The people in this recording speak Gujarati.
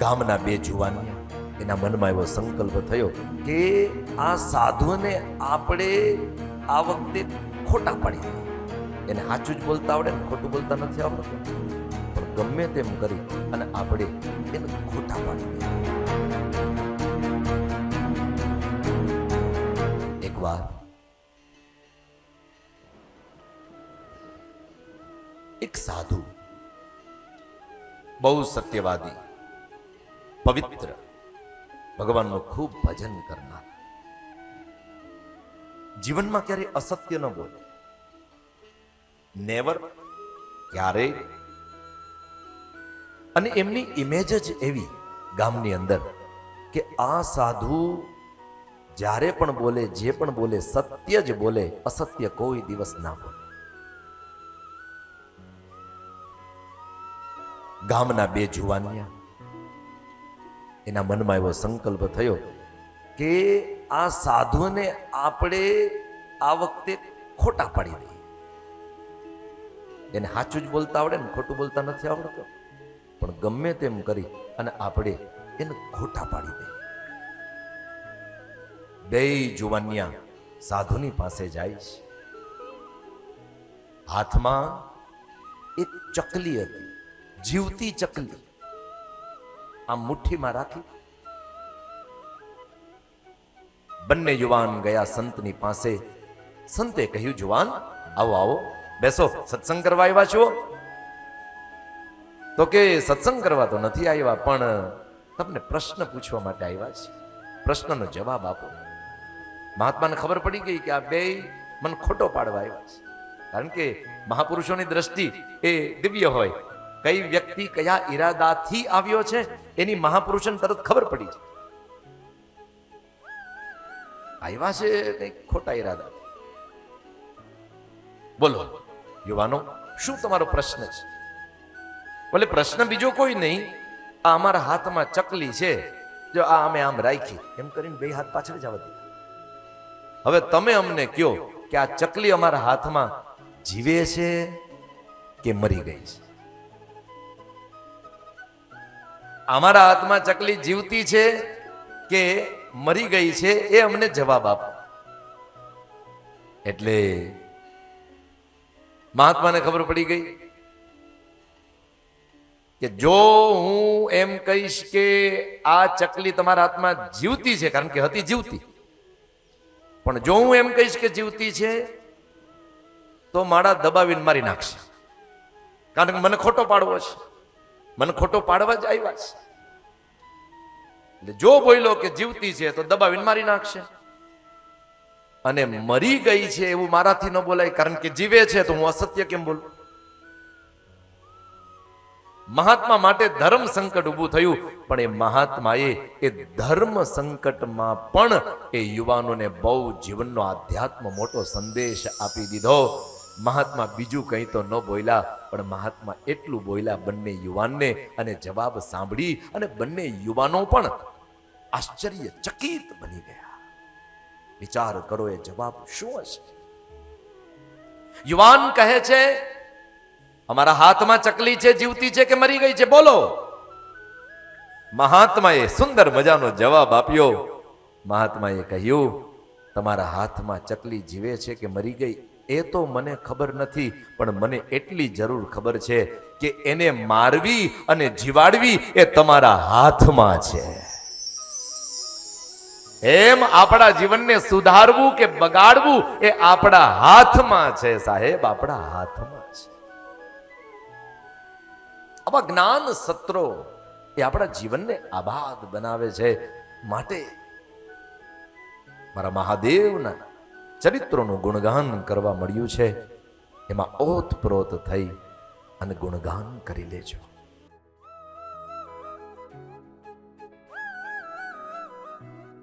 ગામના બે જુવાન એના મનમાં એવો સંકલ્પ થયો કે આ સાધુને આપણે આ વખતે ખોટા પાડી દઈએ. એને સાચું જ બોલતા આવડે ને ખોટું બોલતા નથી આવડતું. પણ ગમે તેમ કરી અને આપણે એને ખોટા પાડી દઈએ. એકવાર એક સાધુ બહુ સત્યવાદી પવિત્ર. ભગવાનનું ખૂબ ભજન કરનાર. જીવનમાં ક્યારે અસત્ય ન બોલે. નેવર ક્યારે? અને એમની ઇમેજ જ એવી ગામની અંદર કે આ સાધુ જ્યારે પણ બોલે, જે પણ બોલે, સત્ય જ બોલે, અસત્ય કોઈ દિવસ ના બોલે. ગામના બે જુવાનિયા એના મનમાં એવો સંકલ્પ થયો કે આ સાધુને આપણે આ વખતે ખોટા પાડી દઈએ. એને સાચું જ બોલતા આવડે ને ખોટું બોલતા નથી આવડતું. પણ ગમે તેમ કરી અને આપણે એને ખોટા પાડી દઈએ. બે જુવાનિયા સાધુની પાસે જાય છે. હાથમાં એક ચકલી હતી, જીવતી ચકલી. આમ મુઠ્ઠીમાં રાખી. બંને યુવાન ગયા સંતની પાસે. સંતે કહ્યું, જુવાન, આવો આવો. બેસો, સત્સંગ કરવા આવ્યા છો? તો કે, સત્સંગ કરવા તો નથી આવ્યા, પણ તમને પ્રશ્ન પૂછવા માટે આવ્યા છે. પ્રશ્નનો જવાબ આપો. મહાત્માને ખબર પડી ગઈ કે આ બે મને ખોટો પાડવા આવ્યા છે. કારણ કે મહાપુરુષોની દ્રષ્ટિ એ દિવ્ય હોય. કઈ વ્યક્તિ કયા ઈરાદાથી આવ્યો છે, એની મહાપુરુષને તરત ખબર પડી છે આવ્યા છે કંઈક ખોટા ઈરાદા બોલો, યુવાનો, શું તમારો પ્રશ્ન છે? બોલે પ્રશ્ન બીજો કોઈ નહીં, આ અમારા હાથમાં ચકલી છે, જો આ અમે આમ રાખી, એમ કરીને બે હાથ પાછળ જવા દે હવે તમે અમને કયો કે આ ચકલી અમારા હાથમાં જીવે છે કે મરી ગઈ છે? અમારા હાથમાં ચકલી જીવતી છે કે મરી ગઈ છે એ અમને જવાબ આપો. એટલે મહાત્માને ખબર પડી ગઈ કે જો હું એમ કહીશ કે આ ચકલી તમારા હાથમાં જીવતી છે, કારણ કે હતી જીવતી. પણ જો હું એમ કહીશ કે જીવતી છે, તો મારા દબાવીને મારી નાખશે. કારણ કે મને ખોટો પાડવો છે. મને ખોટો પાડવા જ આવ્યા છે. એટલે જો બોલ્યો કે જીવતી છે, તો દબાવીને મારી નાખશે. અને મરી ગઈ છે એવું મારાથી ન બોલાય, કારણ કે જીવે છે, તો હું અસત્ય કેમ બોલું? મહાત્મા માટે ધર્મ સંકટ ઊભું થયું, પણ એ મહાત્માએ એ ધર્મ સંકટમાં પણ એ યુવાનોને બહુ જીવનનો આધ્યાત્મ મોટો સંદેશ આપી દીધો. મહાત્મા બીજું કંઈ તો ન બોલ્યા, પણ મહાત્મા એટલું બોલ્યા બંને યુવાનને અને જવાબ સાંભળી અને બંને યુવાનો પણ આશ્ચર્ય ચકિત બની ગયા. વિચાર કરો એ જવાબ શું હશે? યુવાન કહે છે, અમારા હાથમાં ચકલી છે, જીવતી છે કે મરી ગઈ છે? બોલો. મહાત્માએ સુંદર મજાનો જવાબ આપ્યો. મહાત્માએ કહ્યું, તમારા હાથમાં ચકલી જીવે છે કે મરી ગઈ? એ તો મને ખબર નથી, પણ મને એટલી જરૂર ખબર છે કે એને મારવી અને જીવાડવી એ તમારા હાથમાં છે. એમ આપણા જીવનને સુધારવું કે બગાડવું એ આપણા હાથમાં છે સાહેબ, આપણા હાથમાં છે. આવા જ્ઞાન સત્રો એ આપણા જીવનને આબાદ બનાવે છે માટે મારા મહાદેવના ચરિત્રોનું ગુણગાન કરવા મળ્યું છે એમાં ઓતપ્રોત થઈ અને ગુણગાન કરી લેજો.